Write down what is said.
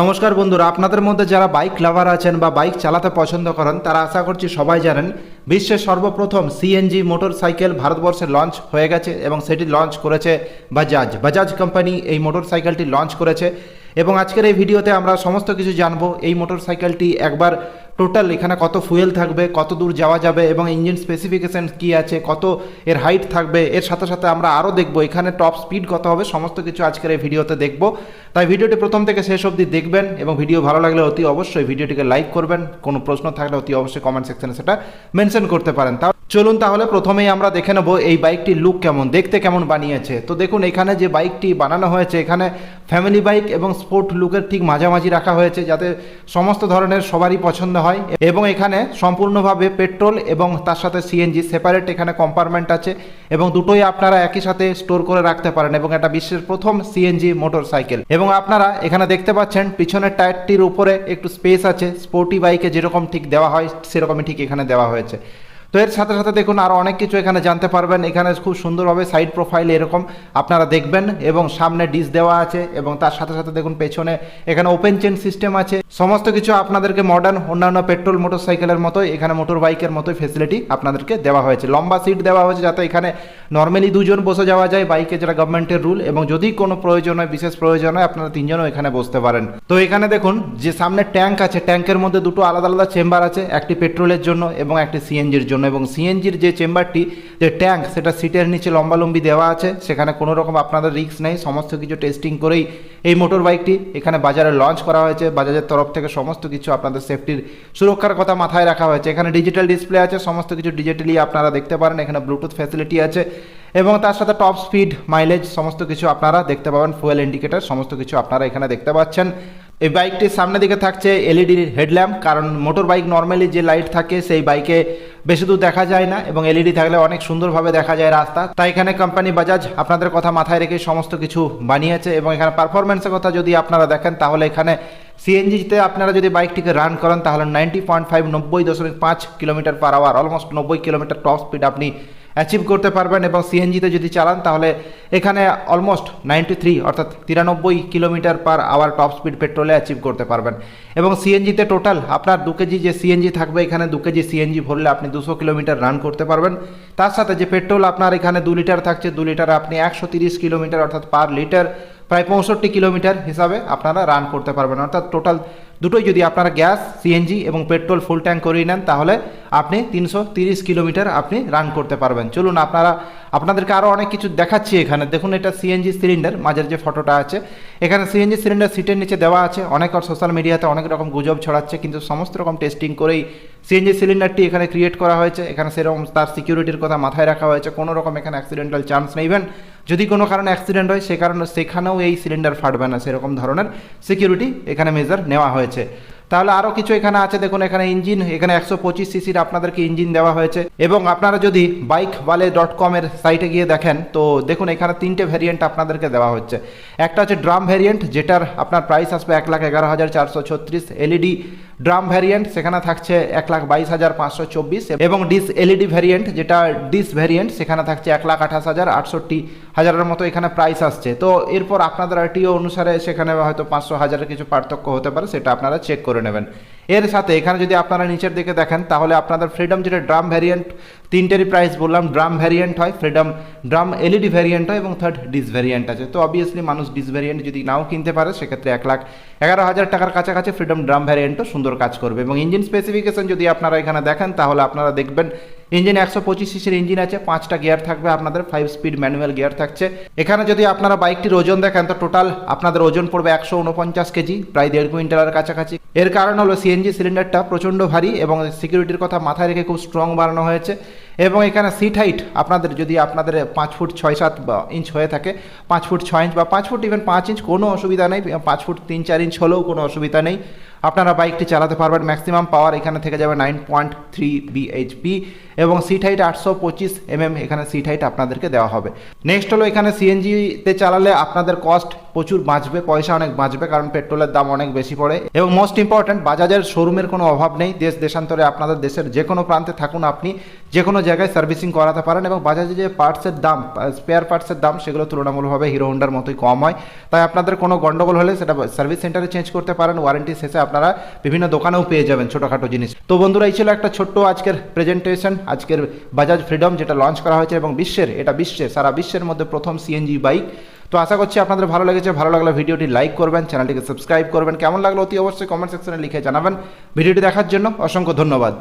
নমস্কার বন্ধুরা, আপনাদের মধ্যে যারা বাইক লাভার আছেন বা বাইক চালাতে পছন্দ করেন, তারা আশা করছি সবাই জানেন, বিশ্বের সর্বপ্রথম সিএনজি মোটর সাইকেল ভারতবর্ষে লঞ্চ হয়ে গেছে এবং সেটি লঞ্চ করেছে বাজাজ বাজাজ কোম্পানি এই মোটর সাইকেলটি লঞ্চ করেছে এবং আজকের এই ভিডিওতে আমরা সমস্ত কিছু জানব। এই মোটর সাইকেলটি একবার টোটাল এখানে কত ফুয়েল থাকবে, কত দূর যাওয়া যাবে এবং ইঞ্জিন স্পেসিফিকেশন কী আছে, কত এর হাইট থাকবে, এর সাথে সাথে আমরা আরও দেখব এখানে টপ স্পিড কত হবে, সমস্ত কিছু আজকের এই ভিডিওতে দেখব। তাই ভিডিওটি প্রথম থেকে শেষ অবধি দেখবেন এবং ভিডিও ভালো লাগলে অতি অবশ্যই ভিডিওটিকে লাইক করবেন, কোনো প্রশ্ন থাকলে অতি অবশ্যই কমেন্ট সেকশনে সেটা মেনশন করতে পারেন। তা চলুন তাহলে প্রথমেই আমরা দেখে নেব এই বাইকটির লুক কেমন, দেখতে কেমন বানিয়েছে। তো দেখুন, এখানে যে বাইকটি বানানো হয়েছে, এখানে ফ্যামিলি বাইক এবং স্পোর্ট লুকের ঠিক মাঝামাঝি রাখা হয়েছে যাতে সমস্ত ধরনের সবারই পছন্দ হয় এবং এখানে সম্পূর্ণভাবে পেট্রোল এবং তার সাথে সিএনজি সেপারেট এখানে কম্পার্টমেন্ট আছে এবং দুটোই আপনারা একই সাথে স্টোর করে রাখতে পারেন এবং এটা বিশ্বের প্রথম সিএনজি মোটর সাইকেল এবং আপনারা এখানে দেখতে পাচ্ছেন পিছনের টায়ারটির উপরে একটু স্পেস আছে স্পোর্টি বাইকে যেরকম ঠিক দেওয়া হয়, সেরকমই ঠিক এখানে দেওয়া হয়েছে। তো এর সাথে সাথে দেখুন আরও অনেক কিছু এখানে জানতে পারবেন। এখানে খুব সুন্দরভাবে সাইড প্রোফাইল এরকম আপনারা দেখবেন এবং সামনে ডিস দেওয়া আছে এবং তার সাথে সাথে দেখুন পেছনে এখানে ওপেন চেন সিস্টেম আছে। সমস্ত কিছু আপনাদেরকে মডার্ন অন্যান্য পেট্রোল মোটর সাইকেলের মতোই, এখানে মোটর বাইকের মতোই ফেসিলিটি আপনাদেরকে দেওয়া হয়েছে। লম্বা সিট দেওয়া হয়েছে যাতে এখানে নর্মালি দুজন বসে যাওয়া যায় বাইকে যেটা গভর্নমেন্টের রুল এবং যদি কোনো প্রয়োজন হয়, বিশেষ প্রয়োজন হয়, আপনারা তিনজনও এখানে বসতে পারেন। তো এখানে দেখুন যে সামনে ট্যাঙ্ক আছে ট্যাঙ্কের মধ্যে দুটো আলাদা আলাদা চেম্বার আছে, একটি পেট্রোলের জন্য এবং একটি সিএনজির জন্য। এবং সিএনজির যে চেম্বারটি, যে ট্যাঙ্ক, সেটা সিটের নিচে লম্বালম্বি দেওয়া আছে। সেখানে কোনো রকম আপনাদের রিস্ক নেই। সমস্ত কিছু টেস্টিং করেই এই মোটর বাইকটি এখানে বাজারে লঞ্চ করা হয়েছে। বাজাজের তরফ থেকে সমস্ত কিছু আপনাদের সেফটির সুরক্ষার কথা মাথায় রাখা হয়েছে। এখানে ডিজিটাল ডিসপ্লে আছে। সমস্ত কিছু ডিজিটালি আপনারা দেখতে পারেন। এখানে ব্লুটুথ ফ্যাসিলিটি আছে। এবং তার সাথে টপ স্পিড মাইলেজ সমস্ত কিছু আপনারা দেখতে পাবেন। ফুয়েল ইন্ডিকেটার সমস্ত কিছু আপনারা এখানে দেখতে পাচ্ছেন। এই বাইকটির সামনের দিকে থাকছে এলইডি হেডল্যাম্প কারণ মোটর বাইক নর্মালি যে লাইট থাকে, সেই বাইকে বেশি দূর দেখা যায় না এবং এলইডি থাকলে অনেক সুন্দরভাবে দেখা যায় রাস্তা। তাই এখানে কোম্পানি বাজাজ আপনাদের কথা মাথায় রেখে সমস্ত কিছু বানিয়েছে এবং এখানে পারফরমেন্সের কথা যদি আপনারা দেখেন, তাহলে এখানে সিএনজিতে আপনারা যদি বাইকটিকে রান করেন, তাহলে নাইনটি পয়েন্ট ফাইভ নব্বই দশমিক পাঁচ কিলোমিটার পার আওয়ার অলমোস্ট নব্বই কিলোমিটার টপ স্পিড আপনি অ্যাচিভ করতে পারবেন এবং সিএনজিতে যদি চালান, তাহলে এখানে অলমোস্ট নাইনটি থ্রি অর্থাৎ তিরানব্বই kilometre per hour top speed পেট্রোলে অ্যাচিভ করতে পারবেন। এবং সিএনজিতে টোটাল আপনার দু কেজি যে সিএনজি থাকবে, এখানে দু কেজি সিএনজি ভরলে আপনি দুশো কিলোমিটার রান করতে পারবেন। তার সাথে যে পেট্রোল আপনার এখানে দু লিটার থাকছে, দু লিটার আপনি একশো তিরিশ কিলোমিটার, অর্থাৎ পার লিটার প্রায় পঁয়ষট্টি কিলোমিটার হিসাবে আপনারা রান করতে পারবেন। অর্থাৎ টোটাল দুটোই যদি আপনারা গ্যাস সিএনজি এবং পেট্রোল ফুল ট্যাঙ্ক করিয়ে নেন, তাহলে আপনি তিনশো তিরিশ কিলোমিটার আপনি রান করতে পারবেন। চলুন আপনারা, আপনাদেরকে আরও অনেক কিছু দেখাচ্ছি এখানে। দেখুন, এটা সিএনজি সিলিন্ডার মাঝের যে ফটোটা আছে। এখানে সিএনজি সিলিন্ডার সিটের নিচে দেওয়া আছে। অনেক সোশ্যাল মিডিয়াতে অনেক রকম গুজব ছড়াচ্ছে, কিন্তু সমস্ত রকম টেস্টিং করেই সিএনজি সিলিন্ডারটি এখানে ক্রিয়েট করা হয়েছে। এখানে সেরকম তার সিকিউরিটির কথা মাথায় রাখা হয়েছে। কোনো রকম এখানে অ্যাক্সিডেন্টাল চান্স নেইবেন যদি কোনো কারণে অ্যাক্সিডেন্ট হয়, সে কারণে সেখানেও এই সিলিন্ডার ফাটবে না, সেরকম ধরনের সিকিউরিটি এখানে মেজার নেওয়া হয়েছে। তাহলে আরও কিছু এখানে আছে, দেখুন, এখানে ইঞ্জিন এখানে একশো পঁচিশ সিসির আপনাদেরকে ইঞ্জিন দেওয়া হয়েছে। এবং আপনারা যদি বাইক ওয়ালে ডট কমের সাইটে গিয়ে দেখেন, তো দেখুন, এখানে তিনটে ভ্যারিয়েন্ট আপনাদেরকে দেওয়া হচ্ছে। একটা হচ্ছে ড্রাম ভ্যারিয়েন্ট যেটার আপনার প্রাইস আসবে এক লাখ এগারো হাজার চারশো ছত্রিশ। এলইডি ড্রাম ভ্যারিয়েন্ট সেখানে থাকছে এক লাখ বাইশ হাজার পাঁচশো চব্বিশ। এবং ডিস এলইডি ভ্যারিয়েন্ট যেটা ডিস ভ্যারিয়েন্ট সেখানে থাকছে এক লাখ আঠাশ হাজার আটষট্টি হাজারের মতো এখানে প্রাইস আসছে। তো এরপর আপনাদের আরটিও অনুসারে সেখানে হয়তো পাঁচশো হাজারের কিছু পার্থক্য হতে পারে, সেটা আপনারা চেক করে নেবেন এর সাথে এখানে যদি আপনারা নিচের দিকে দেখেন, তাহলে আপনাদের ফ্রিডম যেটা ড্রাম ভ্যারিয়েন্ট তিনটেরই প্রাইস বললাম ড্রাম ভ্যারিয়েন্ট হয় ফ্রিডম ড্রাম এলইডি ভ্যারিয়েন্ট হয় এবং থার্ড ডিস ভ্যারিয়েন্ট আছে। তো অবভিয়াসলি মানুষ ডিস ভ্যারিয়েন্ট যদি নাও কিনতে পারে, সেক্ষেত্রে এক লাখ এগারো হাজার টাকার কাছাকাছি ফ্রিডম ড্রাম ভ্যারিয়েন্টও সুন্দর কাজ করবে এবং ইঞ্জিন স্পেসিফিকেশন যদি আপনারা এখানে দেখেন, তাহলে আপনারা দেখবেন ইঞ্জিন একশো পঁচিশ সিসির ইঞ্জিন আছে, পাঁচটা গিয়ার থাকবে আপনাদের ফাইভ স্পিড ম্যানুয়াল গিয়ার থাকছে। এখানে যদি আপনারা বাইকটির ওজন দেখেন, তো টোটাল আপনাদের ওজন পড়বে একশো উনপঞ্চাশ কেজি, প্রায় দেড় কুইন্টালের কাছাকাছি। এর কারণ হলো সিএনজি সিলিন্ডারটা প্রচণ্ড ভারী এবং সিকিউরিটির কথা মাথায় রেখে খুব স্ট্রং বানানো হয়েছে। এবং এখানে সিট হাইট আপনাদের যদি আপনাদের পাঁচ ফুট ছয় সাত ইঞ্চ হয়ে থাকে, পাঁচ ফুট ছয় ইঞ্চ বা পাঁচ ফুট ইভেন পাঁচ ইঞ্চ কোনো অসুবিধা নেই, পাঁচ ফুট তিন চার ইঞ্চ হলেও কোনো অসুবিধা নেই। আপনারা বাইকটি চালাতে পারবেন ম্যাক্সিমাম পাওয়ার এখানে থেকে যাবে নাইন পয়েন্ট থ্রি বিএইচপি এবং সিট হাইট আটশো পঁচিশ এমএম এখানে সিট হাইট আপনাদেরকে দেওয়া হবে। নেক্সট হলো এখানে সিএনজিতে চালালে আপনাদের কস্ট প্রচুর বাঁচবে, পয়সা অনেক বাঁচবে, কারণ পেট্রোলের দাম অনেক বেশি পড়ে। এবং মোস্ট ইম্পর্ট্যান্ট বাজাজের শোরুমের কোনো অভাব নেই। দেশ, দেশান্তরে আপনাদের, দেশের যে কোনো প্রান্তে থাকুন আপনি। যে কোনো জায়গায় সার্ভিসিং করাতে পারেন এবং বাজাজে যে পার্টসের দাম স্পেয়ার পার্টসের দাম, সেগুলো তুলনামূলকভাবে হিরো হোন্ডার মতোই কম হয়। তাই আপনাদের কোনো গন্ডগোল হলে সেটা সার্ভিস সেন্টারে চেঞ্জ করতে পারেন। ওয়ারেন্টি শেষে আপনারা বিভিন্ন দোকানেও পেয়ে যাবেন ছোটোখাটো জিনিস। তো বন্ধুরা, এই ছিল একটা ছোট্ট আজকের প্রেজেন্টেশন আজকের বাজাজ ফ্রিডম যেটা লঞ্চ করা হয়েছে এবং বিশ্বের, এটা বিশ্বের সারা বিশ্বের মধ্যে প্রথম সিএনজি বাইক তো আশা করছি আপনাদের ভালো লেগেছে, ভালো লাগলে ভিডিওটি লাইক করবেন চ্যানেলটিকে সাবস্ক্রাইব করবেন। কেমন লাগল অতি অবশ্যই কমেন্ট সেকশনে লিখে জানাবেন। ভিডিওটি দেখার জন্য অসংখ্য ধন্যবাদ।